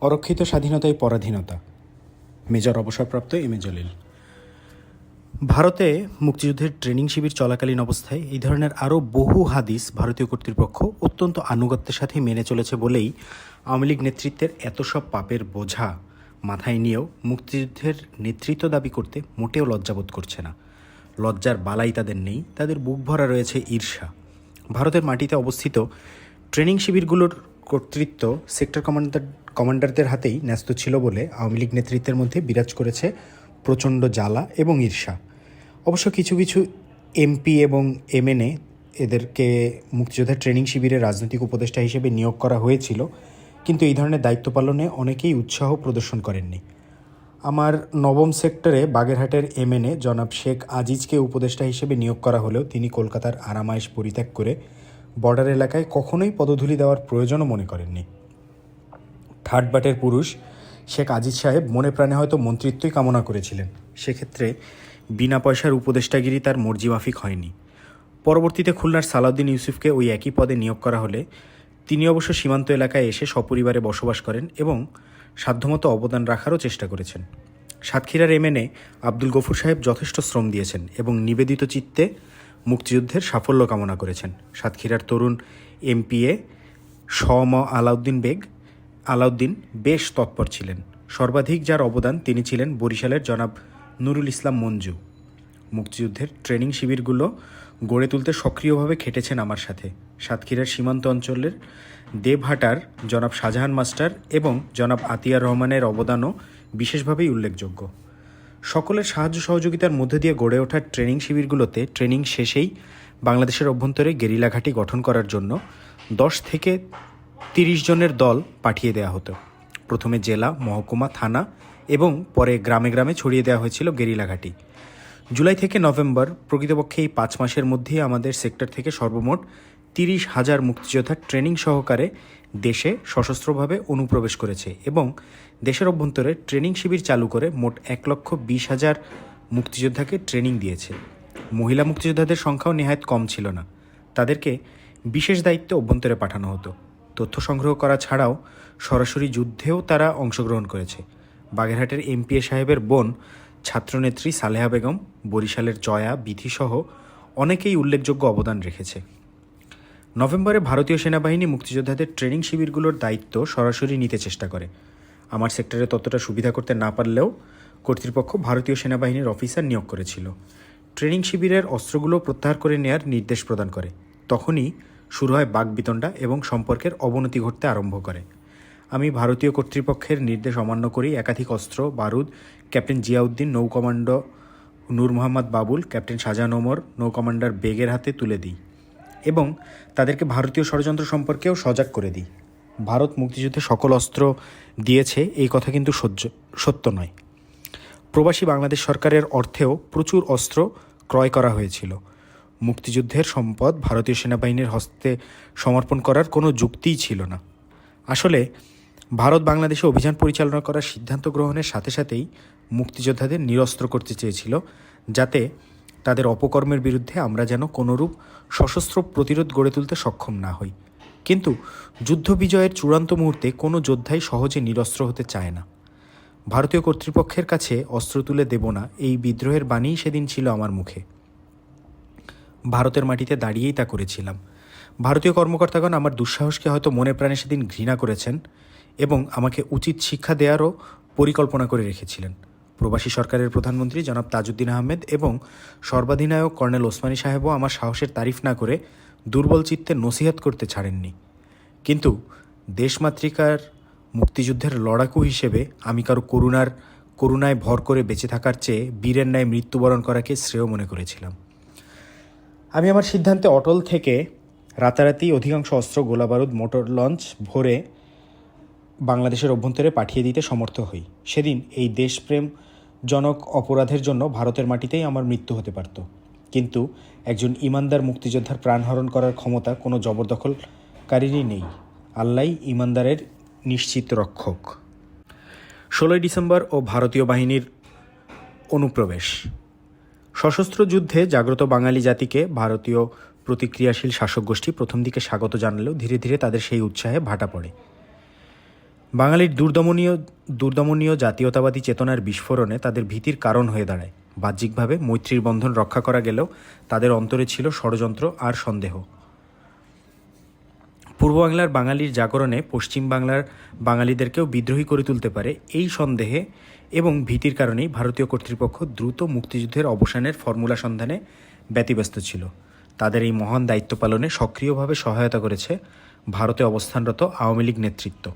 অরক্ষিত স্বাধীনতাই পরাধীনতা। মেজর অবসরপ্রাপ্ত এম এ জলিল। ভারতে মুক্তিযুদ্ধের ট্রেনিং শিবির চলাকালীন অবস্থায় এই ধরনের আরও বহু হাদিস ভারতীয় কর্তৃপক্ষ অত্যন্ত আনুগত্যের সাথে মেনে চলেছে বলেই আওয়ামী লীগ নেতৃত্বের এত সব পাপের বোঝা মাথায় নিয়েও মুক্তিযুদ্ধের নেতৃত্ব দাবি করতে মোটেও লজ্জাবোধ করছে না। লজ্জার বালাই তাদের নেই, তাদের বুক ভরা রয়েছে ঈর্ষা। ভারতের মাটিতে অবস্থিত ট্রেনিং শিবিরগুলোর কর্তৃত্ব সেক্টর কমান্ডার কমান্ডারদের হাতেই ন্যস্ত ছিল বলে আওয়ামী লীগ নেতৃত্বের মধ্যে বিরাজ করেছে প্রচণ্ড জ্বালা এবং ঈর্ষা। অবশ্য কিছু কিছু এমপি এবং এমএনএ এদেরকে মুক্তিযোদ্ধার ট্রেনিং শিবিরে রাজনৈতিক উপদেষ্টা হিসেবে নিয়োগ করা হয়েছিল, কিন্তু এই ধরনের দায়িত্ব পালনে অনেকেই উৎসাহ প্রদর্শন করেননি। আমার নবম সেক্টরে বাগেরহাটের এমএনএ জনাব শেখ আজিজকে উপদেষ্টা হিসেবে নিয়োগ করা হলেও তিনি কলকাতার আরামায়েশ পরিত্যাগ করে বর্ডার এলাকায় কখনোই পদধূলি দেওয়ার প্রয়োজনও মনে করেননি। থার্ড বাটের পুরুষ শেখ আজিজ সাহেব মনে প্রাণে হয়তো মন্ত্রিত্বই কামনা করেছিলেন। সেক্ষেত্রে বিনা পয়সার উপদেষ্টাগিরি তার মর্জি মাফিক হয়নি। পরবর্তীতে খুলনার সালাউদ্দিন ইউসুফকে ওই একই পদে নিয়োগ করা হলে তিনি অবশ্য সীমান্ত এলাকায় এসে সপরিবারে বসবাস করেন এবং সাধ্যমতো অবদান রাখারও চেষ্টা করেছেন। সাতক্ষীরার এমএনএ আব্দুল গফুর সাহেব যথেষ্ট শ্রম দিয়েছেন এবং নিবেদিত চিত্তে মুক্তিযুদ্ধের সাফল্য কামনা করেছেন। সাতক্ষীরার তরুণ এমপিএ সম আলাউদ্দিন বেগ আলাউদ্দিন বেশ তৎপর ছিলেন। সর্বাধিক যার অবদান তিনি ছিলেন বরিশালের জনাব নুরুল ইসলাম মঞ্জু। মুক্তিযুদ্ধের ট্রেনিং শিবিরগুলো গড়ে তুলতে সক্রিয়ভাবে খেটেছেন আমার সাথে। সাতক্ষীরার সীমান্ত অঞ্চলের দেবহাটার জনাব শাহজাহান মাস্টার এবং জনাব আতিয়ার রহমানের অবদানও বিশেষভাবেই উল্লেখযোগ্য। সকলের সাহায্য সহযোগিতার মধ্যে দিয়ে গড়ে ওঠা ট্রেনিং শিবিরগুলোতে ট্রেনিং শেষেই বাংলাদেশের অভ্যন্তরে গেরিলা ঘাঁটি গঠন করার জন্য দশ থেকে তিরিশ জনের দল পাঠিয়ে দেওয়া হতো। প্রথমে জেলা, মহকুমা, থানা এবং পরে গ্রামে গ্রামে ছড়িয়ে দেওয়া হয়েছিল গেরিলা ঘাঁটি জুলাই থেকে নভেম্বর প্রকৃতপক্ষে এই পাঁচ মাসের মধ্যেই আমাদের সেক্টর থেকে সর্বমোট তিরিশ হাজার মুক্তিযোদ্ধা ট্রেনিং সহকারে দেশে সশস্ত্রভাবে অনুপ্রবেশ করেছে এবং দেশের অভ্যন্তরে ট্রেনিং শিবির চালু করে মোট এক লক্ষ বিশ হাজার মুক্তিযোদ্ধাকে ট্রেনিং দিয়েছে। মহিলা মুক্তিযোদ্ধাদের সংখ্যাও নেহায়ত কম ছিল না। তাদেরকে বিশেষ দায়িত্বে অভ্যন্তরে পাঠানো হতো। তথ্য সংগ্রহ করা ছাড়াও সরাসরি যুদ্ধেও তারা অংশগ্রহণ করেছে। বাগেরহাটের এমপিএ সাহেবের বোন, ছাত্রনেত্রী সালেহা বেগম, বরিশালের জয়া, বিধিসহ অনেকেই উল্লেখযোগ্য অবদান রেখেছে। নভেম্বরে ভারতীয় সেনাবাহিনী মুক্তিযোদ্ধাদের ট্রেনিং শিবিরগুলোর দায়িত্ব সরাসরি নিতে চেষ্টা করে। আমার সেক্টরে ততটা সুবিধা করতে না পারলেও কর্তৃপক্ষ ভারতীয় সেনাবাহিনীর অফিসার নিয়োগ করেছিল। ট্রেনিং শিবিরের অস্ত্রগুলো প্রত্যাহার করে নেয়ার নির্দেশ প্রদান করে। তখনই শুরু হয় বাগবিতণ্ডা এবং সম্পর্কের অবনতি ঘটতে আরম্ভ করে। আমি ভারতীয় কর্তৃপক্ষের নির্দেশ অমান্য করি একাধিক অস্ত্র, বারুদ, ক্যাপ্টেন জিয়াউদ্দিন, নৌ কমান্ডো নূর মোহাম্মদ বাবুল, ক্যাপ্টেন শাহজাহান ওমর নৌ কমান্ডার বেগের হাতে তুলে দিই এবং তাদেরকে ভারতীয় ষড়যন্ত্র সম্পর্কেও সজাগ করে দিই। ভারত মুক্তিযুদ্ধে সকল অস্ত্র দিয়েছে, এই কথা কিন্তু সহ্য, সত্য নয়। প্রবাসী বাংলাদেশ সরকারের অর্থেও প্রচুর অস্ত্র ক্রয় করা হয়েছিল। মুক্তিযুদ্ধের সম্পদ ভারতীয় সেনাবাহিনীর হস্তে সমর্পণ করার কোনো যুক্তিই ছিল না। আসলে, ভারত বাংলাদেশে অভিযান পরিচালনা করার সিদ্ধান্ত গ্রহণের সাথে সাথেই মুক্তিযোদ্ধাদের নিরস্ত্র করতে চেয়েছিল, যাতে তাদের অপকর্মের বিরুদ্ধে আমরা যেন কোনোরূপ সশস্ত্র প্রতিরোধ গড়ে তুলতে সক্ষম না হই। কিন্তু যুদ্ধ বিজয়ের চূড়ান্ত মুহূর্তে কোনো যোদ্ধাই সহজে নিরস্ত্র হতে চায় না। ভারতীয় কর্তৃপক্ষের কাছে অস্ত্র তুলে দেব না, এই বিদ্রোহের বাণীই সেদিন ছিল আমার মুখে। ভারতের মাটিতে দাঁড়িয়েই তা করেছিলাম। ভারতীয় কর্মকর্তাগণ আমার দুঃসাহসকে হয়তো মনে প্রাণে সেদিন ঘৃণা করেছেন এবং আমাকে উচিত শিক্ষা দেওয়ারও পরিকল্পনা করে রেখেছিলেন। প্রবাসী সরকারের প্রধানমন্ত্রী জনাব তাজউদ্দিন আহমেদ এবং সর্বাধিনায়ক কর্নেল ওসমানী সাহেবও আমার সাহসের তারিফ না করে দুর্বল চিত্তে নসিহত করতে ছাড়েননি। কিন্তু দেশমাতৃকার মুক্তিযুদ্ধের লড়াকু হিসেবে আমি কারও করুণার, করুণায় ভর করে বেঁচে থাকার চেয়ে বীরের ন্যায় মৃত্যুবরণ করাকে শ্রেয় মনে করেছিলাম। আমি আমার সিদ্ধান্তে অটল থেকে রাতারাতি অধিকাংশ অস্ত্র, গোলাবারুদ, মোটর লঞ্চ ভরে বাংলাদেশের অভ্যন্তরে পাঠিয়ে দিতে সমর্থ হই। সেদিন এই দেশপ্রেম জনক অপরাধের জন্য ভারতের মাটিতেই আমার মৃত্যু হতে পারত। কিন্তু একজন ইমানদার মুক্তিযোদ্ধার প্রাণহরণ করার ক্ষমতা কোনো জবরদখলকারীরই নেই। আল্লাহ ইমানদারের নিশ্চিত রক্ষক। ষোলোই ডিসেম্বর ও ভারতীয় বাহিনীর অনুপ্রবেশ। সশস্ত্র যুদ্ধে জাগ্রত বাঙালি জাতিকে ভারতীয় প্রতিক্রিয়াশীল শাসক গোষ্ঠী প্রথম দিকে স্বাগত জানালেও ধীরে ধীরে তাদের সেই উৎসাহে ভাটা পড়ে। বাঙালির দুর্দমনীয় দুর্দমনীয় জাতীয়তাবাদী চেতনার বিস্ফোরণে তাদের ভীতির কারণ হয়ে দাঁড়ায়। বাহ্যিকভাবে মৈত্রীর বন্ধন রক্ষা করা গেলেও তাদের অন্তরে ছিল ষড়যন্ত্র আর সন্দেহ। পূর্ব বাংলার বাঙালির জাগরণে পশ্চিম বাংলার বাঙালিদেরকেও বিদ্রোহী করে তুলতে পারে এই সন্দেহে এবং ভীতির কারণেই ভারতীয় কর্তৃপক্ষ দ্রুত মুক্তিযুদ্ধের অবসানের ফর্মুলা সন্ধানে ব্যতিব্যস্ত ছিল। তাদের এই মহান দায়িত্ব পালনে সক্রিয়ভাবে সহায়তা করেছে ভারতে অবস্থানরত আওয়ামী লীগ নেতৃত্ব।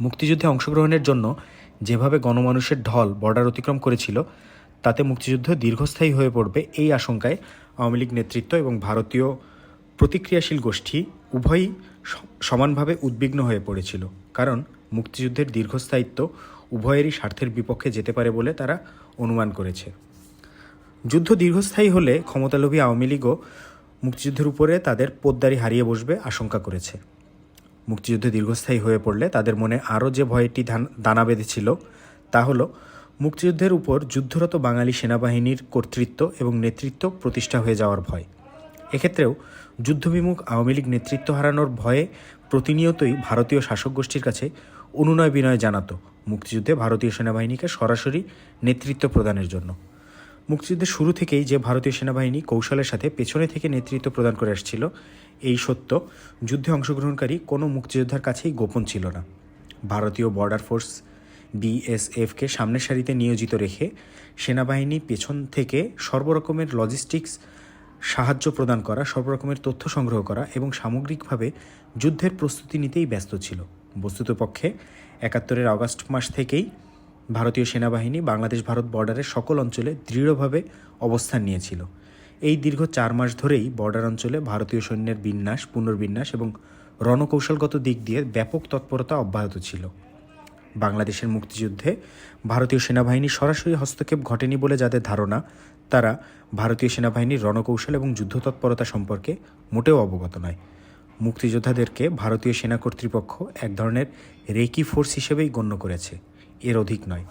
মুক্তিযুদ্ধে অংশগ্রহণের জন্য যেভাবে গণমানুষের ঢল বর্ডার অতিক্রম করেছিল, তাতে মুক্তিযুদ্ধ দীর্ঘস্থায়ী হয়ে পড়বে এই আশঙ্কায় আওয়ামী লীগ নেতৃত্ব এবং ভারতীয় প্রতিক্রিয়াশীল গোষ্ঠী উভয়ই সমানভাবে উদ্বিগ্ন হয়ে পড়েছিল। কারণ মুক্তিযুদ্ধের দীর্ঘস্থায়িত্ব উভয়েরই স্বার্থের বিপক্ষে যেতে পারে বলে তারা অনুমান করেছে। যুদ্ধ দীর্ঘস্থায়ী হলে ক্ষমতালোভী আওয়ামী লীগও মুক্তিযুদ্ধের উপরে তাদের পোদ্দারি হারিয়ে বসবে আশঙ্কা করেছে। মুক্তিযুদ্ধ দীর্ঘস্থায়ী হয়ে পড়লে তাদের মনে আরও যে ভয়টি দানা বেঁধেছিল, তা হলো মুক্তিযুদ্ধের উপর যুদ্ধরত বাঙালি সেনাবাহিনীর কর্তৃত্ব এবং নেতৃত্ব প্রতিষ্ঠা হয়ে যাওয়ার ভয়। এক্ষেত্রেও যুদ্ধবিমুখ আওয়ামী লীগ নেতৃত্ব হারানোর ভয়ে প্রতিনিয়তই ভারতীয় শাসক গোষ্ঠীর কাছে অনুনয় বিনয় জানাতো মুক্তিযুদ্ধে ভারতীয় সেনাবাহিনীকে সরাসরি নেতৃত্ব প্রদানের জন্য। মুক্তিযুদ্ধের শুরু থেকেই যে ভারতীয় সেনাবাহিনী কৌশলের সাথে পেছনে থেকে নেতৃত্ব প্রদান করে আসছিল, এই সত্য যুদ্ধে অংশগ্রহণকারী কোনো মুক্তিযোদ্ধার কাছেই গোপন ছিল না। ভারতীয় বর্ডার ফোর্স বিএসএফকে সামনের সারিতে নিয়োজিত রেখে সেনাবাহিনী পেছন থেকে সর্বরকমের লজিস্টিক্স সাহায্য প্রদান করা, সর্বরকমের তথ্য সংগ্রহ করা এবং সামগ্রিকভাবে যুদ্ধের প্রস্তুতি নিতেই ব্যস্ত ছিল। বস্তুতপক্ষে একাত্তরের আগস্ট মাস থেকেই ভারতীয় সেনাবাহিনী বাংলাদেশ ভারত বর্ডারের সকল অঞ্চলে দৃঢ়ভাবে অবস্থান নিয়েছিল। এই দীর্ঘ চার মাস ধরেই বর্ডার অঞ্চলে ভারতীয় সৈন্যের বিন্যাস, পুনর্বিন্যাস এবং রণকৌশলগত দিক দিয়ে ব্যাপক তৎপরতা অব্যাহত ছিল। বাংলাদেশের মুক্তিযুদ্ধে ভারতীয় সেনাবাহিনী সরাসরি হস্তক্ষেপ ঘটেনি বলে যাদের ধারণা, তারা ভারতীয় সেনাবাহিনীর রণকৌশল এবং যুদ্ধ তৎপরতা সম্পর্কে মোটেও অবগত নয়। মুক্তিযোদ্ধাদেরকে ভারতীয় সেনা কর্তৃপক্ষ এক ধরনের রেকি ফোর্স হিসেবেই গণ্য করেছে। এর অধিক নয়।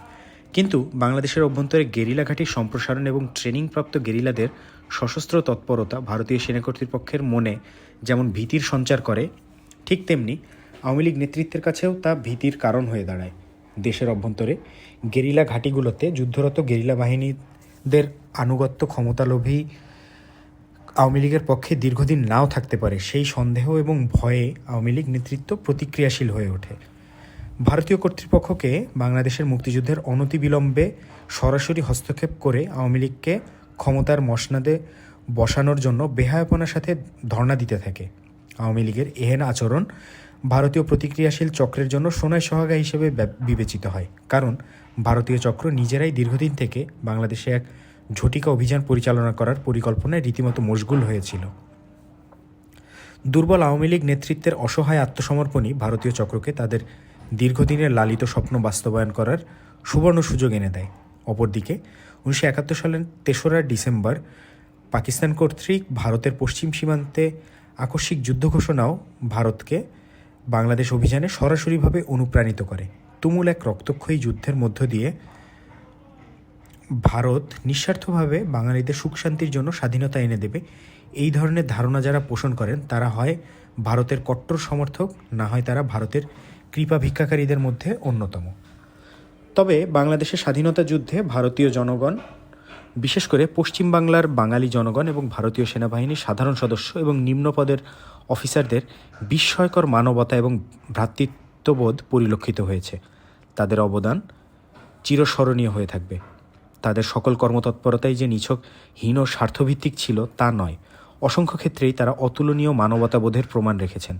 কিন্তু বাংলাদেশের অভ্যন্তরে গেরিলা ঘাঁটির সম্প্রসারণ এবং ট্রেনিংপ্রাপ্ত গেরিলাদের সশস্ত্র তৎপরতা ভারতীয় সেনা কর্তৃপক্ষের মনে যেমন ভীতির সঞ্চার করে, ঠিক তেমনি আওয়ামী লীগ নেতৃত্বের কাছেও তা ভীতির কারণ হয়ে দাঁড়ায়। দেশের অভ্যন্তরে গেরিলা ঘাঁটিগুলোতে যুদ্ধরত গেরিলা বাহিনীদের আনুগত্য ক্ষমতালোভী আওয়ামী লীগের পক্ষে দীর্ঘদিন নাও থাকতে পারে সেই সন্দেহ এবং ভয়ে আওয়ামী লীগ নেতৃত্ব প্রতিক্রিয়াশীল হয়ে ওঠে। ভারতীয় কর্তৃপক্ষকে বাংলাদেশের মুক্তিযুদ্ধের অনতিবিলম্বে সরাসরি হস্তক্ষেপ করে আওয়ামী লীগকে ক্ষমতার মসনাদে বসানোর জন্য বেহায়াপনার সাথে ধর্ণা দিতে থাকে। আওয়ামী লীগের এহেন আচরণ ভারতীয় প্রতিক্রিয়াশীল চক্রের জন্য সোনায় সহাগা হিসেবে বিবেচিত হয়। কারণ ভারতীয় চক্র নিজেরাই দীর্ঘদিন থেকে বাংলাদেশে এক ঝটিকা অভিযান পরিচালনা করার পরিকল্পনায় রীতিমতো মশগুল হয়েছিল। দুর্বল আওয়ামী লীগ নেতৃত্বের অসহায় আত্মসমর্পণই ভারতীয় চক্রকে তাদের দীর্ঘদিনের লালিত স্বপ্ন বাস্তবায়ন করার সুবর্ণ সুযোগ এনে দেয়। অপরদিকে, উনিশশো একাত্তর সালের তেসরা ডিসেম্বর পাকিস্তান কর্তৃক ভারতের পশ্চিম সীমান্তে আকস্মিক যুদ্ধ ঘোষণাও ভারতকে বাংলাদেশ অভিযানে সরাসরিভাবে অনুপ্রাণিত করে। তুমুল এক রক্তক্ষয়ী যুদ্ধের মধ্য দিয়ে ভারত নিঃস্বার্থভাবে বাঙালিদের সুখ শান্তির জন্য স্বাধীনতা এনে দেবে। এই ধরনের ধারণা যারা পোষণ করেন, তারা হয় ভারতের কট্টর সমর্থক, না হয় তারা ভারতের কৃপা ভিক্ষাকারীদের মধ্যে অন্যতম। তবে বাংলাদেশের স্বাধীনতা যুদ্ধে ভারতীয় জনগণ, বিশেষ করে পশ্চিম বাংলার বাঙালি জনগণ এবং ভারতীয় সেনাবাহিনীর সাধারণ সদস্য এবং নিম্নপদের অফিসারদের বিস্ময়কর মানবতা এবং ভ্রাতৃত্ববোধ পরিলক্ষিত হয়েছে। তাদের অবদান চিরস্মরণীয় হয়ে থাকবে। তাদের সকল কর্মতৎপরতাই যে নিছক, হীন স্বার্থভিত্তিক ছিল তা নয়। অসংখ্য ক্ষেত্রেই তারা অতুলনীয় মানবতাবোধের প্রমাণ রেখেছেন।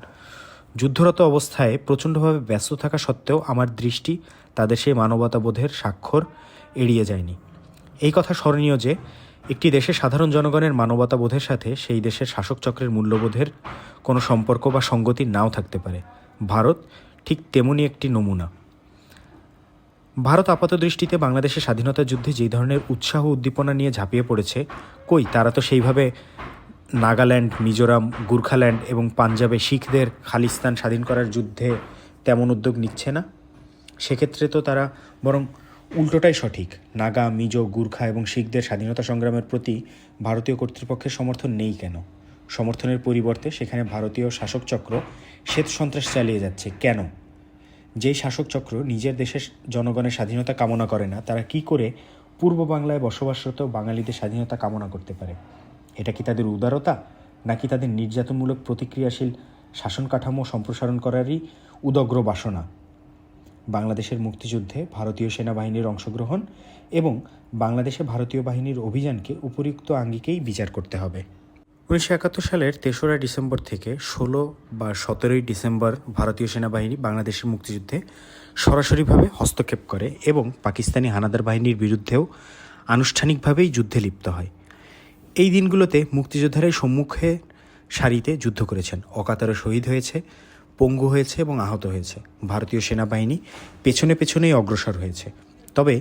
যুদ্ধরত অবস্থায় প্রচণ্ডভাবে ব্যস্ত থাকা সত্ত্বেও আমার দৃষ্টি তাদের সেই মানবতাবোধের স্বাক্ষর এড়িয়ে যায়নি। এই কথা স্মরণীয় যে, একটি দেশের সাধারণ জনগণের মানবতাবোধের সাথে সেই দেশের শাসক চক্রের মূল্যবোধের কোনো সম্পর্ক বা সঙ্গতি নাও থাকতে পারে। ভারত ঠিক তেমনই একটি নমুনা। ভারত আপাত দৃষ্টিতে বাংলাদেশের স্বাধীনতা যুদ্ধে যেই ধরনের উৎসাহ উদ্দীপনা নিয়ে ঝাঁপিয়ে পড়েছে, কই তারা তো সেইভাবে নাগাল্যান্ড, মিজোরাম, গুর্খাল্যান্ড এবং পাঞ্জাবে শিখদের খালিস্তান স্বাধীন করার যুদ্ধে তেমন উদ্যোগ নিচ্ছে না? সেক্ষেত্রে তো তারা বরং উল্টোটাই সঠিক। নাগা, মিজো, গুর্খা এবং শিখদের স্বাধীনতা সংগ্রামের প্রতি ভারতীয় কর্তৃপক্ষের সমর্থন নেই কেন? সমর্থনের পরিবর্তে সেখানে ভারতীয় শাসক চক্র শ্বেত সন্ত্রাস চালিয়ে যাচ্ছে কেন? যেই শাসক চক্র নিজের দেশের জনগণের স্বাধীনতা কামনা করে না, তারা কি করে পূর্ব বাংলায় বসবাসরত বাঙালিদের স্বাধীনতা কামনা করতে পারে? এটা কি তাদের উদারতা, নাকি তাদের নির্যাতনমূলক প্রতিক্রিয়াশীল শাসন কাঠামো সম্প্রসারণ করারই উদগ্র বাসনা? বাংলাদেশের মুক্তিযুদ্ধে ভারতীয় সেনাবাহিনীর অংশগ্রহণ এবং বাংলাদেশে ভারতীয় বাহিনীর অভিযানকে উপরিউক্ত আঙ্গিকেই বিচার করতে হবে। উনিশশো একাত্তর সালের তেসরা ডিসেম্বর থেকে ষোলো বা সতেরোই ডিসেম্বর ভারতীয় সেনাবাহিনী বাংলাদেশের মুক্তিযুদ্ধে সরাসরিভাবে হস্তক্ষেপ করে এবং পাকিস্তানি হানাদার বাহিনীর বিরুদ্ধেও আনুষ্ঠানিকভাবেই যুদ্ধে লিপ্ত হয়। এই দিনগুলোতে মুক্তিযোদ্ধারাই সম্মুখে সারিতে যুদ্ধ করেছেন। অকাতরে শহীদ হয়েছে, পঙ্গু হয়েছে এবং আহত হয়েছে। ভারতীয় সেনাবাহিনী পেছনে পেছনেই অগ্রসর হয়েছে। তবে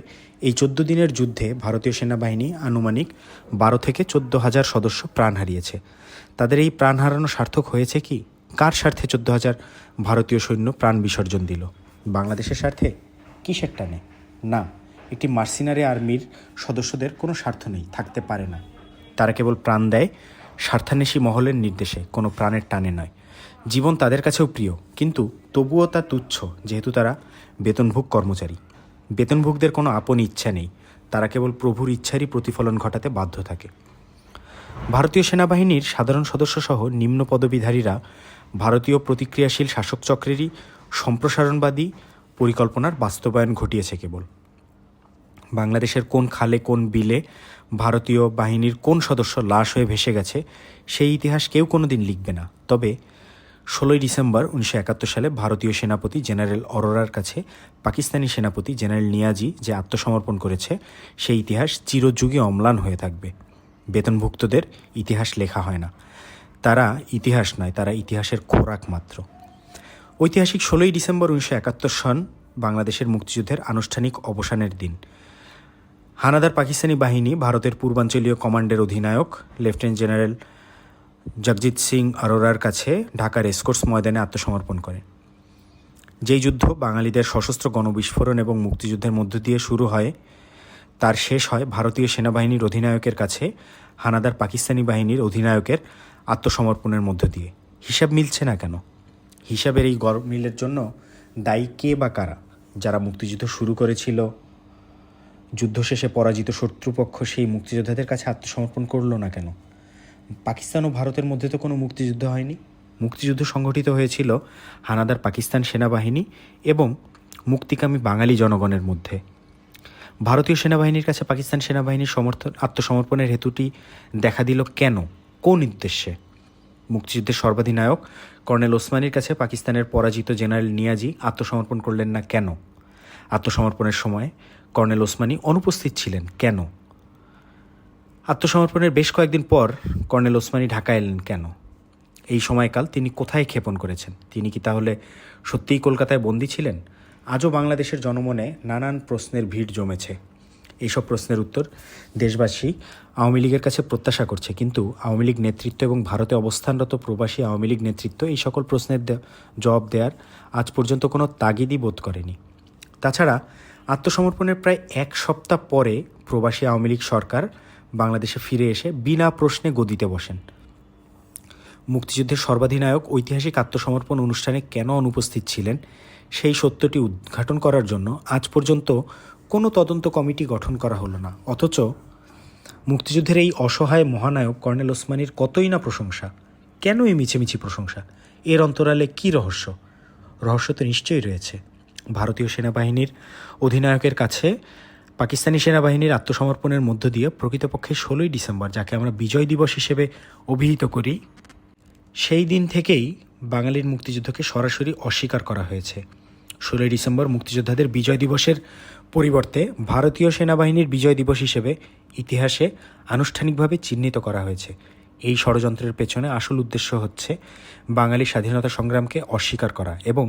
এই চোদ্দ দিনের যুদ্ধে ভারতীয় সেনাবাহিনী আনুমানিক বারো থেকে চোদ্দ হাজার সদস্য প্রাণ হারিয়েছে। তাদের এই প্রাণ হারানো সার্থক হয়েছে কি? কার স্বার্থে চোদ্দ হাজার ভারতীয় সৈন্য প্রাণ বিসর্জন দিল? বাংলাদেশের স্বার্থে কিসের টানে? না, একটি মার্সিনারি আর্মির সদস্যদের কোনো স্বার্থ নেই, থাকতে পারে না। তারা কেবল প্রাণ দেয় স্বার্থান্বেষী মহলের নির্দেশে, কোনো প্রাণের টানে নয়। জীবন তাদের কাছেও প্রিয়, কিন্তু তবুও তা তুচ্ছ, যেহেতু তারা বেতনভোগ কর্মচারী। বেতনভোগদের কোনো আপন ইচ্ছা নেই। তারা কেবল প্রভুর ইচ্ছারই প্রতিফলন ঘটাতে বাধ্য থাকে। ভারতীয় সেনাবাহিনীর সাধারণ সদস্যসহ নিম্ন পদবীধারীরা ভারতীয় প্রতিক্রিয়াশীল শাসক চক্রেরই সম্প্রসারণবাদী পরিকল্পনার বাস্তবায়ন ঘটিয়েছে কেবল। বাংলাদেশের কোন খালে কোন বিলে ভারতীয় বাহিনীর কোন সদস্য লাশ হয়ে ভেসে গেছে, সেই ইতিহাস কেউ কোনো দিন লিখবে না। তবে ষোলোই ডিসেম্বর উনিশশো একাত্তর সালে ভারতীয় সেনাপতি জেনারেল অরোরার কাছে পাকিস্তানি সেনাপতি জেনারেল নিয়াজি যে আত্মসমর্পণ করেছে, সেই ইতিহাস চিরযুগে অম্লান হয়ে থাকবে। বেতনভুক্তদের ইতিহাস লেখা হয় না। তারা ইতিহাস নয়, তারা ইতিহাসের খোরাক মাত্র। ঐতিহাসিক ষোলোই ডিসেম্বর উনিশশো একাত্তর সন বাংলাদেশের মুক্তিযুদ্ধের আনুষ্ঠানিক অবসানের দিন। হানাদার পাকিস্তানি বাহিনী ভারতের পূর্বাঞ্চলীয় কমান্ডের অধিনায়ক, লেফটেন্যান্ট জেনারেল জগজিৎ সিং অরোরার কাছে ঢাকার এসকোর্স ময়দানে আত্মসমর্পণ করে। যেই যুদ্ধ বাঙালিদের সশস্ত্র গণবিস্ফোরণ এবং মুক্তিযুদ্ধের মধ্য দিয়ে শুরু হয়, তার শেষ হয় ভারতীয় সেনাবাহিনীর অধিনায়কের কাছে, হানাদার পাকিস্তানি বাহিনীর অধিনায়কের আত্মসমর্পণের মধ্য দিয়ে। হিসাব মিলছে না কেন? হিসাবের এই গরমিলের জন্য দায়ী কে বা কারা? যারা মুক্তিযুদ্ধ শুরু করেছিল, যুদ্ধ শেষে পরাজিত শত্রুপক্ষ সেই মুক্তিযোদ্ধাদের কাছে আত্মসমর্পণ করল না কেন? পাকিস্তান ও ভারতের মধ্যে তো কোনো মুক্তিযুদ্ধ হয়নি। মুক্তিযুদ্ধ সংগঠিত হয়েছিল হানাদার পাকিস্তান সেনাবাহিনী এবং মুক্তিকামী বাঙালি জনগণের মধ্যে। ভারতীয় সেনাবাহিনীর কাছে পাকিস্তান সেনাবাহিনীর সমর্থন, আত্মসমর্পণের হেতুটি দেখা দিল কেন? কোন উদ্দেশ্যে? মুক্তিযুদ্ধের সর্বাধিনায়ক কর্নেল ওসমানীর কাছে পাকিস্তানের পরাজিত জেনারেল নিয়াজি আত্মসমর্পণ করলেন না কেন? আত্মসমর্পণের সময় কর্নেল ওসমানী অনুপস্থিত ছিলেন কেন? আত্মসমর্পণের বেশ কয়েকদিন পর কর্নেল ওসমানী ঢাকা এলেন কেন? এই সময়কাল তিনি কোথায় ক্ষেপণ করেছেন? তিনি কি তাহলে সত্যিই কলকাতায় বন্দী ছিলেন? আজও বাংলাদেশের জনমনে নানান প্রশ্নের ভিড় জমেছে। এইসব প্রশ্নের উত্তর দেশবাসী আওয়ামী লীগের কাছে প্রত্যাশা করছে। কিন্তু আওয়ামী লীগ নেতৃত্ব এবং ভারতে অবস্থানরত প্রবাসী আওয়ামী লীগ নেতৃত্ব এই সকল প্রশ্নের জবাব দেওয়ার আজ পর্যন্ত কোনো তাগিদই বোধ করেনি। তাছাড়া আত্মসমর্পণের প্রায় এক সপ্তাহ পরে প্রবাসী আওয়ামী লীগ সরকার বাংলাদেশে ফিরে এসে বিনা প্রশ্নে গদিতে বসেন। মুক্তিযুদ্ধের সর্বাধিনায়ক, ঐতিহাসিক আত্মসমর্পণ অনুষ্ঠানে কেন অনুপস্থিত ছিলেন, সেই সত্যটি উদ্ঘাটন করার জন্য আজ পর্যন্ত কোনো তদন্ত কমিটি গঠন করা হলো না। অথচ মুক্তিযুদ্ধের এই অসহায় মহানায়ক কর্নেল ওসমানীর কতই না প্রশংসা, কেন এই মিছিমিছি প্রশংসা, এর অন্তরালে কী রহস্য? রহস্য তো নিশ্চয়ই রয়েছে। ভারতীয় সেনাবাহিনীর অধিনায়কের কাছে পাকিস্তানি সেনাবাহিনীর আত্মসমর্পণের মধ্য দিয়ে প্রকৃতপক্ষে ষোলোই ডিসেম্বর, যাকে আমরা বিজয় দিবস হিসেবে অভিহিত করি, সেই দিন থেকেই বাঙালির মুক্তিযুদ্ধকে সরাসরি অস্বীকার করা হয়েছে। ষোলোই ডিসেম্বর মুক্তিযোদ্ধাদের বিজয় দিবসের পরিবর্তে ভারতীয় সেনাবাহিনীর বিজয় দিবস হিসেবে ইতিহাসে আনুষ্ঠানিকভাবে চিহ্নিত করা হয়েছে। এই ষড়যন্ত্রের পেছনে আসল উদ্দেশ্য হচ্ছে বাঙালি স্বাধীনতা সংগ্রামকে অস্বীকার করা এবং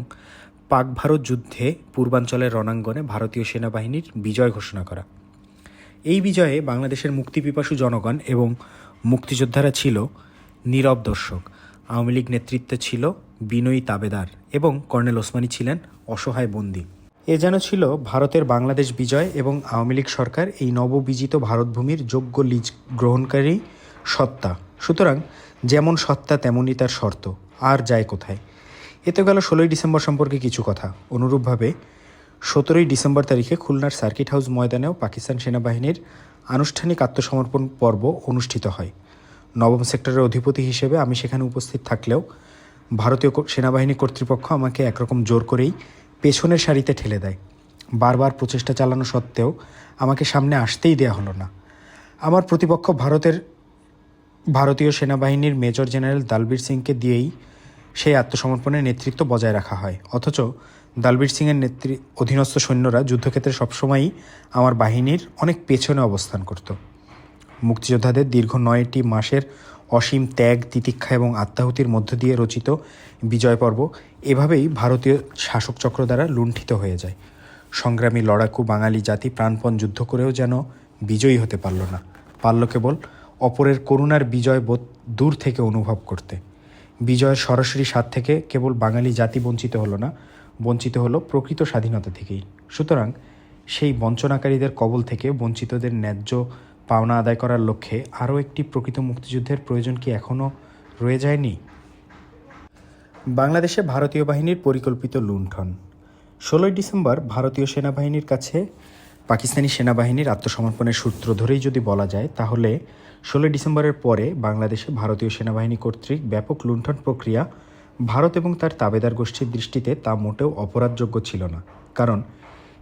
পাক ভারত যুদ্ধে পূর্বাঞ্চলের রণাঙ্গনে ভারতীয় সেনাবাহিনীর বিজয় ঘোষণা করা। এই বিজয়ে বাংলাদেশের মুক্তিপিপাসু জনগণ এবং মুক্তিযোদ্ধারা ছিল নীরব দর্শক। আওয়ামী লীগ নেতৃত্বে ছিল বিনয়ী তাবেদার এবং কর্নেল ওসমানী ছিলেন অসহায় বন্দী। এ যেন ছিল ভারতের বাংলাদেশ বিজয় এবং আওয়ামী লীগ সরকার এই নববিজিত ভারতভূমির যোগ্য লিজ গ্রহণকারী সত্তা। সুতরাং যেমন সত্তা, তেমনই তার শর্ত। আর যায় কোথায়? এতে গেল ষোলোই ডিসেম্বর সম্পর্কে কিছু কথা। অনুরূপভাবে, সতেরোই ডিসেম্বর তারিখে খুলনার সার্কিট হাউস ময়দানেও পাকিস্তান সেনাবাহিনীর আনুষ্ঠানিক আত্মসমর্পণ পর্ব অনুষ্ঠিত হয়। নবম সেক্টরের অধিপতি হিসেবে আমি সেখানে উপস্থিত থাকলেও ভারতীয় সেনাবাহিনী কর্তৃপক্ষ আমাকে একরকম জোর করেই পেছনের সারিতে ঠেলে দেয়। বারবার প্রচেষ্টা চালানো সত্ত্বেও আমাকে সামনে আসতেই দেয়া হলো না। আমার প্রতিপক্ষ ভারতের, ভারতীয় সেনাবাহিনীর মেজর জেনারেল দালবীর সিংকে দিয়েই সেই আত্মসমর্পণের নেতৃত্ব বজায় রাখা হয়। অথচ দালবীর সিংয়ের নেতৃ অধীনস্থ সৈন্যরা যুদ্ধক্ষেত্রে সবসময়ই আমার বাহিনীর অনেক পেছনে অবস্থান করত। মুক্তিযোদ্ধাদের দীর্ঘ নয়টি মাসের অসীম ত্যাগ, তিতিক্ষা এবং আত্মাহুতির মধ্য দিয়ে রচিত বিজয় পর্ব এভাবেই ভারতীয় শাসক চক্র দ্বারা লুণ্ঠিত হয়ে যায়। সংগ্রামী লড়াকু বাঙালি জাতি প্রাণপণ যুদ্ধ করেও যেন বিজয়ী হতে পারল না। পারল কেবল অপরের করুণার বিজয় বোধ দূর থেকে অনুভব করতে। বিজয়ের সরাসরি স্বাদ থেকে কেবল বাঙালি জাতি বঞ্চিত হলো না, বঞ্চিত হলো প্রকৃত স্বাধীনতা থেকেই। সুতরাং সেই বঞ্চনাকারীদের কবল থেকে বঞ্চিতদের ন্যায্য পাওনা আদায় করার লক্ষ্যে আরও একটি প্রকৃত মুক্তিযুদ্ধের প্রয়োজন কি এখনও রয়ে যায়নি? বাংলাদেশে ভারতীয় বাহিনীর পরিকল্পিত লুণ্ঠন। ষোলোই ডিসেম্বর ভারতীয় সেনাবাহিনীর কাছে পাকিস্তানি সেনাবাহিনীর আত্মসমর্পণের সূত্র ধরেই যদি বলা যায়, তাহলে ষোলোই ডিসেম্বরের পরে বাংলাদেশে ভারতীয় সেনাবাহিনী কর্তৃক ব্যাপক লুণ্ঠন প্রক্রিয়া, ভারত এবং তার তাবেদার গোষ্ঠীর দৃষ্টিতে তা মোটেও অপরাধযোগ্য ছিল না। কারণ,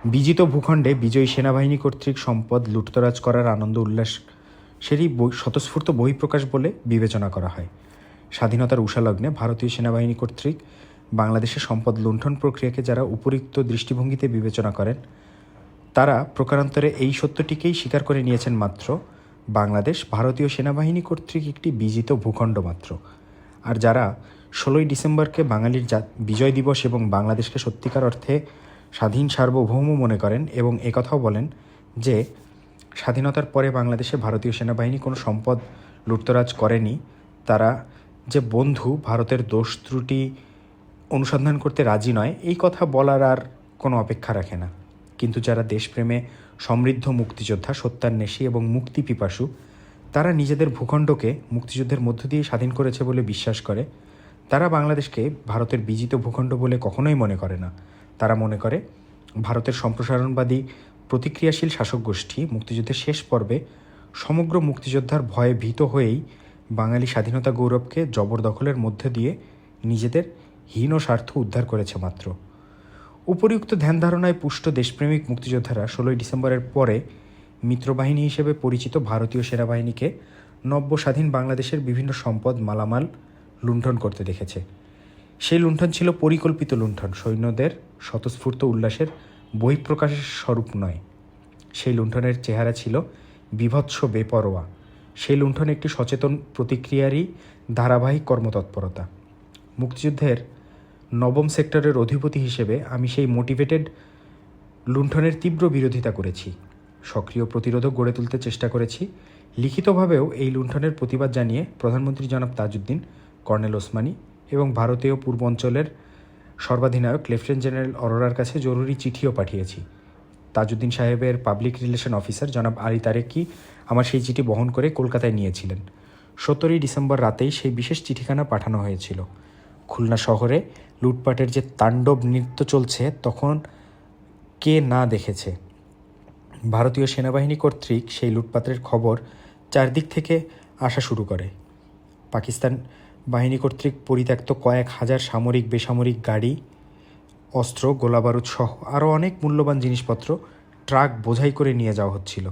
বিজিত ভূখণ্ডে বিজয়ী সেনাবাহিনী কর্তৃক সম্পদ লুটতরাজ করার আনন্দ উল্লাস সেরই স্বতঃস্ফূর্ত বহিঃপ্রকাশ বলে বিবেচনা করা হয়। স্বাধীনতার উষালগ্নে ভারতীয় সেনাবাহিনী কর্তৃক বাংলাদেশের সম্পদ লুণ্ঠন প্রক্রিয়াকে যারা উপরিক্ত দৃষ্টিভঙ্গিতে বিবেচনা করেন, তারা প্রকারান্তরে এই সত্যটিকেই স্বীকার করে নিয়েছেন মাত্র বাংলাদেশ ভারতীয় সেনাবাহিনী কর্তৃক একটি বিজিত ভূখণ্ড মাত্র। আর যারা ষোলোই ডিসেম্বরকে বাঙালির বিজয় দিবস এবং বাংলাদেশকে সত্যিকার অর্থে স্বাধীন সার্বভৌম মনে করেন এবং একথাও বলেন যে, স্বাধীনতার পরে বাংলাদেশে ভারতীয় সেনাবাহিনী কোনো সম্পদ লুটতরাজ করেনি। তারা যে বন্ধু, ভারতের দোষ ত্রুটি অনুসন্ধান করতে রাজি নয়, এই কথা বলার আর কোনো অপেক্ষা রাখে না। কিন্তু যারা দেশপ্রেমে সমৃদ্ধ মুক্তিযোদ্ধা, সত্যান্বেষী এবং মুক্তি পিপাসু, তারা নিজেদের ভূখণ্ডকে মুক্তিযুদ্ধের মধ্য দিয়ে স্বাধীন করেছে বলে বিশ্বাস করে। তারা বাংলাদেশকে ভারতের বিজিত ভূখণ্ড বলে কখনোই মনে করে না। তারা মনে করে, ভারতের সম্প্রসারণবাদী, প্রতিক্রিয়াশীল শাসক গোষ্ঠী মুক্তিযুদ্ধের শেষ পর্বে সমগ্র মুক্তিযোদ্ধার ভয়ে ভীত হয়েই বাঙালি স্বাধীনতা গৌরবকে জবরদখলের মধ্যে দিয়ে নিজেদের হীন স্বার্থ উদ্ধার করেছে মাত্র। উপরিউক্ত ধ্যান ধারণায় পুষ্ট দেশপ্রেমিক মুক্তিযোদ্ধারা ষোলোই ডিসেম্বরের পরে মিত্রবাহিনী হিসেবে পরিচিত ভারতীয় সেনাবাহিনীকে নব্য স্বাধীন বাংলাদেশের বিভিন্ন সম্পদ মালামাল লুণ্ঠন করতে দেখেছে। সেই লুণ্ঠন ছিল পরিকল্পিত লুণ্ঠন, সৈন্যদের স্বতঃস্ফূর্ত উল্লাসের বহিঃপ্রকাশের স্বরূপ নয়। সেই লুণ্ঠনের চেহারা ছিল বিভৎস বেপরোয়া। সেই লুণ্ঠন একটি সচেতন প্রতিক্রিয়ারই ধারাবাহিক কর্মতৎপরতা। মুক্তিযুদ্ধের নবম সেক্টরের অধিপতি হিসেবে আমি সেই মোটিভেটেড লুণ্ঠনের তীব্র বিরোধিতা করেছি, সক্রিয় প্রতিরোধক গড়ে তুলতে চেষ্টা করেছি। লিখিতভাবেও এই লুণ্ঠনের প্রতিবাদ জানিয়ে প্রধানমন্ত্রী জনাব তাজউদ্দিন, কর্নেল ওসমানী এবং ভারতীয় পূর্বাঞ্চলের সর্বাধিনায়ক লেফটেন্যান্ট জেনারেল অরোরার কাছে জরুরি চিঠিও পাঠিয়েছি। তাজউদ্দিন সাহেবের পাবলিক রিলেশন অফিসার জনাব আলী তারেকি আমার সেই চিঠি বহন করে কলকাতায় নিয়েছিলেন। সতেরোই ডিসেম্বর রাতেই সেই বিশেষ চিঠিখানা পাঠানো হয়েছিল। খুলনা শহরে লুটপাটের যে তাণ্ডব নৃত্য চলছে তখন কে না দেখেছে। ভারতীয় সেনাবাহিনী কর্তৃক সেই লুটপাটের খবর চারদিক থেকে আসা শুরু করে। পাকিস্তান বাহিনী কর্তৃক পরিত্যক্ত কয়েক হাজার সামরিক, বেসামরিক গাড়ি, অস্ত্র, গোলাবারুদ সহ আরও অনেক মূল্যবান জিনিসপত্র ট্রাক বোঝাই করে নিয়ে যাওয়া হচ্ছিল।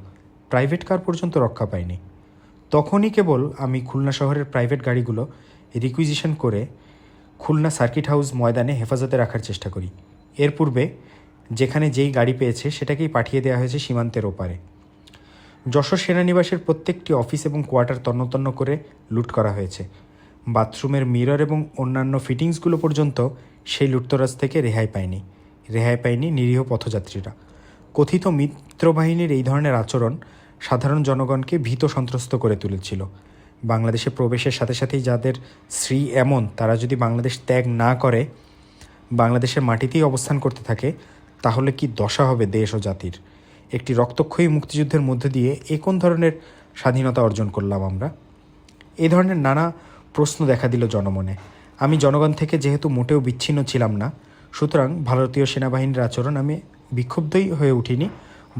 প্রাইভেট কার পর্যন্ত রক্ষা পায়নি। তখনই কেবল আমি খুলনা শহরের প্রাইভেট গাড়িগুলো রিকুইজিশন করে খুলনা সার্কিট হাউস ময়দানে হেফাজতে রাখার চেষ্টা করি। এর পূর্বে যেখানে যেই গাড়ি পেয়েছে সেটাকেই পাঠিয়ে দেওয়া হয়েছে সীমান্তের ওপারে। যশোর সেনানিবাসের প্রত্যেকটি অফিস এবং কোয়ার্টার তন্নতন্ন করে লুট করা হয়েছে। বাথরুমের মিরর এবং অন্যান্য ফিটিংসগুলো পর্যন্ত সেই লুটতরাজ থেকে রেহাই পায়নি। রেহাই পায়নি নিরীহ পথযাত্রীরা। কথিত মিত্রবাহিনীর এই ধরনের আচরণ সাধারণ জনগণকে ভীত সন্ত্রস্ত করে তুলেছিল। বাংলাদেশে প্রবেশের সাথে সাথেই যাদের শ্রী এমন, তারা যদি বাংলাদেশ ত্যাগ না করে, বাংলাদেশের মাটিতেই অবস্থান করতে থাকে, তাহলে কি দশা হবে দেশ ও জাতির? একটি রক্তক্ষয়ী মুক্তিযুদ্ধের মধ্যে দিয়ে এ কোন ধরনের স্বাধীনতা অর্জন করলাম আমরা? এই ধরনের নানা প্রশ্ন দেখা দিল জনমনে। আমি জনগণ থেকে যেহেতু মোটেও বিচ্ছিন্ন ছিলাম না, সুতরাং ভারতীয় সেনাবাহিনীর আচরণ আমি বিক্ষুব্ধই হয়ে উঠিনি,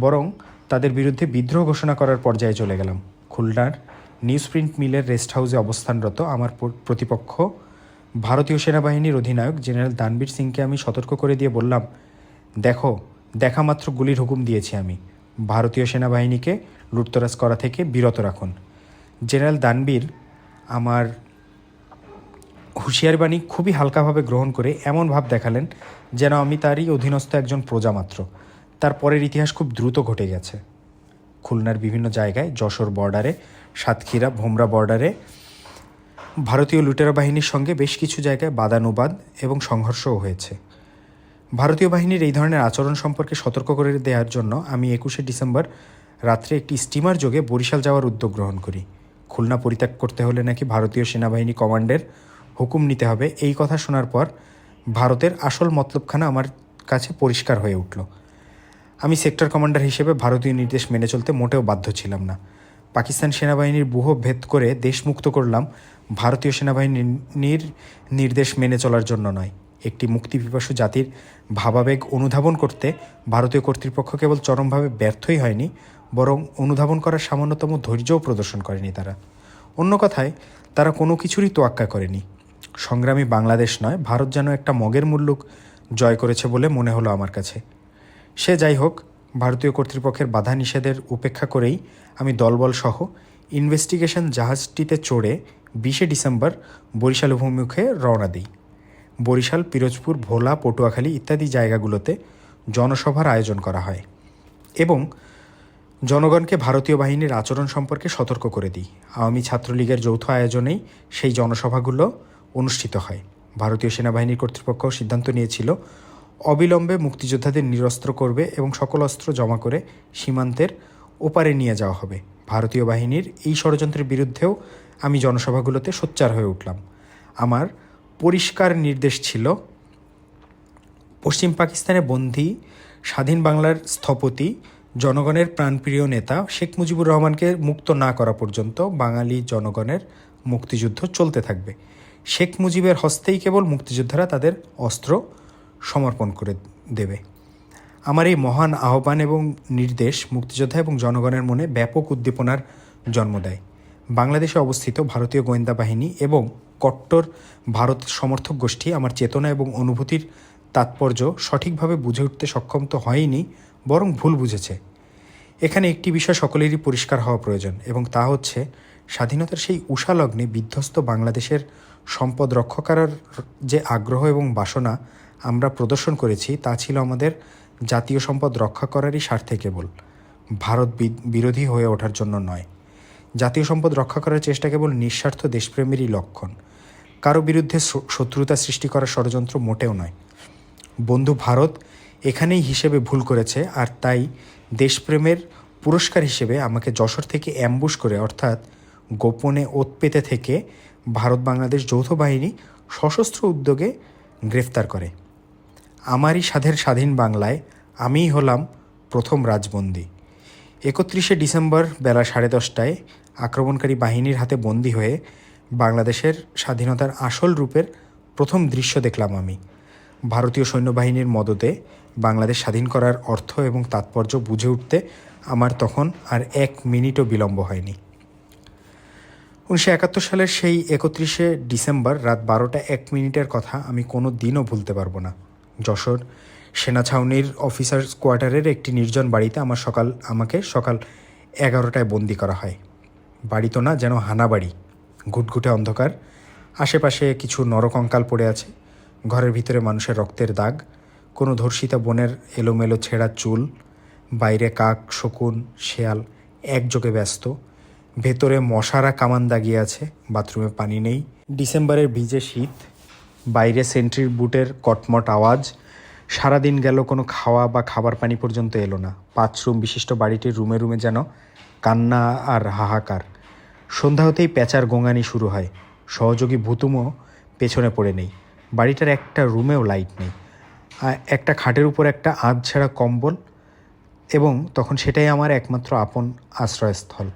বরং তাদের বিরুদ্ধে বিদ্রোহ ঘোষণা করার পর্যায়ে চলে গেলাম। খুলনার নিউজ প্রিন্ট মিলের রেস্ট হাউসে অবস্থানরত আমার প্রতিপক্ষ, ভারতীয় সেনাবাহিনীর অধিনায়ক জেনারেল দানবীর সিংকে আমি সতর্ক করে দিয়ে বললাম, দেখো, দেখা মাত্র গুলির হুকুম দিয়েছি আমি। ভারতীয় সেনাবাহিনীকে লুটতরাজ করা থেকে বিরত রাখুন। জেনারেল দানবীর আমার হুঁশিয়ার বাণী খুবই হালকাভাবে গ্রহণ করে এমন ভাব দেখালেন যেন আমি তারই অধীনস্থ একজন প্রজা মাত্র। তার পরের ইতিহাস খুব দ্রুত ঘটে গেছে। খুলনার বিভিন্ন জায়গায় যশোর বর্ডারে সাতক্ষীরা, ভোমরা বর্ডারে। ভারতীয় লুটেরা বাহিনীর সঙ্গে বেশ কিছু জায়গায় বাদানুবাদ এবং সংঘর্ষও হয়েছে। ভারতীয় বাহিনীর এই ধরনের আচরণ সম্পর্কে সতর্ক করে দেওয়ার জন্য আমি একুশে ডিসেম্বর রাত্রে একটি স্টিমার যোগে বরিশাল যাওয়ার উদ্যোগ গ্রহণ করি। খুলনা পরিত্যাগ করতে হলে নাকি ভারতীয় সেনাবাহিনী কমান্ডের হুকুম নিতে হবে, এই কথা শোনার পর ভারতের আসল মতলবখানা আমার কাছে পরিষ্কার হয়ে উঠল। আমি সেক্টর কমান্ডার হিসেবে ভারতীয় নির্দেশ মেনে চলতে মোটেও বাধ্য ছিলাম না। পাকিস্তান সেনাবাহিনীর বুহ ভেদ করে দেশ মুক্ত করলাম, ভারতীয় সেনাবাহিনীর নির্দেশ মেনে চলার জন্য নয়। একটি মুক্তিপিপাসু জাতির ভাবাবেগ অনুধাবন করতে ভারতীয় কর্তৃপক্ষ কেবল চরমভাবে ব্যর্থই হয়নি, বরং অনুধাবন করার সামান্যতম ধৈর্যও প্রদর্শন করেনি তারা। অন্য কথায়, তারা কোনো কিছুরই তোয়াক্কা করেনি। সংগ্রামী বাংলাদেশ নয়, ভারত যেন একটা মগের মুল্লুক জয় করেছে বলে মনে হলো আমার কাছে। সে যাই হোক ভারতীয় কর্তৃপক্ষের বাধা নিষেধের উপেক্ষা করেই আমি দলবল সহ ইনভেস্টিগেশন জাহাজটিতে চড়ে বিশে ডিসেম্বর বরিশাল অভিমুখে রওনা দিই। বরিশাল, পিরোজপুর, ভোলা, পটুয়াখালী ইত্যাদি জায়গাগুলোতে জনসভার আয়োজন করা হয় এবং জনগণকে ভারতীয় বাহিনীর আচরণ সম্পর্কে সতর্ক করে দিই। আওয়ামী ছাত্রলীগের যৌথ আয়োজনেই সেই জনসভাগুলো অনুষ্ঠিত হয়। ভারতীয় সেনাবাহিনীর কর্তৃপক্ষ সিদ্ধান্ত নিয়েছিল অবিলম্বে মুক্তিযোদ্ধাদের নিরস্ত্র করবে এবং সকল অস্ত্র জমা করে সীমান্তের ওপারে নিয়ে যাওয়া হবে। ভারতীয় বাহিনীর এই ষড়যন্ত্রের বিরুদ্ধেও আমি জনসভাগুলোতে সোচ্চার হয়ে উঠলাম। আমার পরিষ্কার নির্দেশ ছিল, পশ্চিম পাকিস্তানে বন্দী স্বাধীন বাংলার স্থপতি, জনগণের প্রাণপ্রিয় নেতা শেখ মুজিবুর রহমানকে মুক্ত না করা পর্যন্ত বাঙালি জনগণের মুক্তিযুদ্ধ চলতে থাকবে। শেখ মুজিবের হস্তেই কেবল মুক্তিযোদ্ধারা তাদের অস্ত্র সমর্পণ করে দেবে। আমার এই মহান আহ্বান এবং নির্দেশ মুক্তিযোদ্ধা এবং জনগণের মনে ব্যাপক উদ্দীপনার জন্ম দেয়। বাংলাদেশে অবস্থিত ভারতীয় গোয়েন্দা বাহিনী এবং কট্টর ভারত সমর্থক গোষ্ঠী আমার চেতনা এবং অনুভূতির তাৎপর্য সঠিকভাবে বুঝে উঠতে সক্ষম তো হয়নি, বরং ভুল বুঝেছে। এখানে একটি বিষয় সকলেরই পরিষ্কার হওয়া প্রয়োজন এবং তা হচ্ছে স্বাধীনতার সেই উষা লগ্নে বিধ্বস্ত বাংলাদেশের সম্পদ রক্ষা করার যে আগ্রহ এবং বাসনা আমরা প্রদর্শন করেছি তা ছিল আমাদের জাতীয় সম্পদ রক্ষা করারই স্বার্থে কেবল। ভারত বিরোধী হয়ে ওঠার জন্য নয়। জাতীয় সম্পদ রক্ষা করার চেষ্টা কেবল নিঃস্বার্থ দেশপ্রেমেরই লক্ষণ। কারও বিরুদ্ধে শত্রুতা সৃষ্টি করার ষড়যন্ত্র মোটেও নয়। বন্ধু ভারত এখানেই হিসেবে ভুল করেছে আর তাই দেশপ্রেমের পুরস্কার হিসেবে আমাকে যশোর থেকে অ্যাম্বুশ করে, অর্থাৎ গোপনে ওত পেতে থেকে ভারত বাংলাদেশ যৌথ বাহিনী সশস্ত্র উদ্যোগে গ্রেফতার করে। আমারই সাধের স্বাধীন বাংলায় আমিই হলাম প্রথম রাজবন্দী। একত্রিশে ডিসেম্বর বেলা সাড়ে দশটায় আক্রমণকারী বাহিনীর হাতে বন্দী হয়ে বাংলাদেশের স্বাধীনতার আসল রূপের প্রথম দৃশ্য দেখলাম আমি। ভারতীয় সৈন্যবাহিনীর মদতে বাংলাদেশ স্বাধীন করার অর্থ এবং তাৎপর্য বুঝে উঠতে আমার তখন আর এক মিনিটও বিলম্ব হয়নি। উনিশশো একাত্তর সালের সেই একত্রিশে ডিসেম্বর রাত বারোটা এক মিনিটের কথা আমি কোনো দিনও ভুলতে পারব না। যশোর। সেনা ছাউনির অফিসার্স কোয়ার্টারের একটি নির্জন বাড়িতে আমার সকাল, আমাকে সকাল এগারোটায় বন্দি করা হয়। বাড়ি তো না, যেন হানাবাড়ি ঘুটঘুটে অন্ধকার। আশেপাশে কিছু নরকঙ্কাল পড়ে আছে। ঘরের ভিতরে মানুষের রক্তের দাগ। কোনো ধর্ষিতা বনের এলোমেলো ছেঁড়া চুল। বাইরে কাক, শকুন, শেয়াল একযোগে ব্যস্ত। ভেতরে মশারা কামান দাগিয়ে আছে। বাথরুমে পানি নেই। ডিসেম্বরের ভিজে শীত। বাইরে সেন্ট্রির বুটের কটমট আওয়াজ। সারাদিন গেল কোনো খাওয়া বা খাবার পানি পর্যন্ত এলো না। পাঁচ রুম বিশিষ্ট বাড়িটির রুমে রুমে যেন কান্না আর হাহাকার। সন্ধ্যা হতেই প্যাচার গোঙানি শুরু হয়। সহযোগী ভুতুমও পেছনে পড়ে নেই। বাড়িটার একটা রুমেও লাইট নেই। একটা খাটের উপর একটা আধ ছাড়া কম্বল এবং তখন সেটাই আমার একমাত্র আপন আশ্রয়স্থল।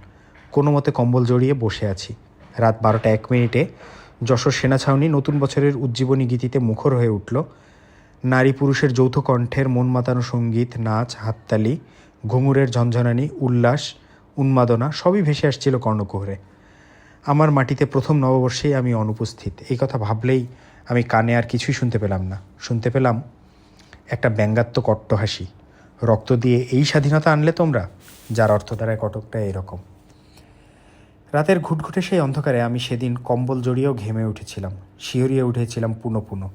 কোনো মতে কম্বল জড়িয়ে বসে আছি। রাত বারোটা এক মিনিটে যশোর সেনা ছাউনি নতুন বছরের উজ্জীবনী গীতিতে মুখর হয়ে উঠল। নারী পুরুষের যৌথ কণ্ঠের মন মাতানো সংগীত, নাচ, হাততালি, ঘুঙুরের ঝনঝনানি, উল্লাস, উন্মাদনা সবই ভেসে আসছিল কর্ণকুহরে। আমার মাটিতে প্রথম নববর্ষেই আমি অনুপস্থিত। এই কথা ভাবলেই আমি কানে আর কিছুই শুনতে পেলাম না। শুনতে পেলাম একটা ব্যঙ্গাত্মক অট্টহাসি। রক্ত দিয়ে এই স্বাধীনতা আনলে তোমরা? যার অর্থ দ্বারায় কটকটা এরকম। রাতের ঘুটঘুটে সেই অন্ধকারে আমি সেদিন কম্বল জড়িয়েও ঘেমে উঠেছিলাম, শিহরিয়ে উঠেছিলাম পুনঃ পুনঃ।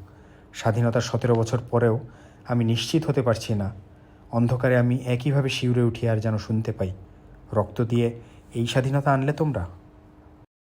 স্বাধীনতার সতেরো বছর পরেও আমি নিশ্চিত হতে পারছি না। অন্ধকারে আমি একইভাবে শিউরে উঠি আর যেন শুনতে পাই। রক্ত দিয়ে এই স্বাধীনতা আনলে তোমরা?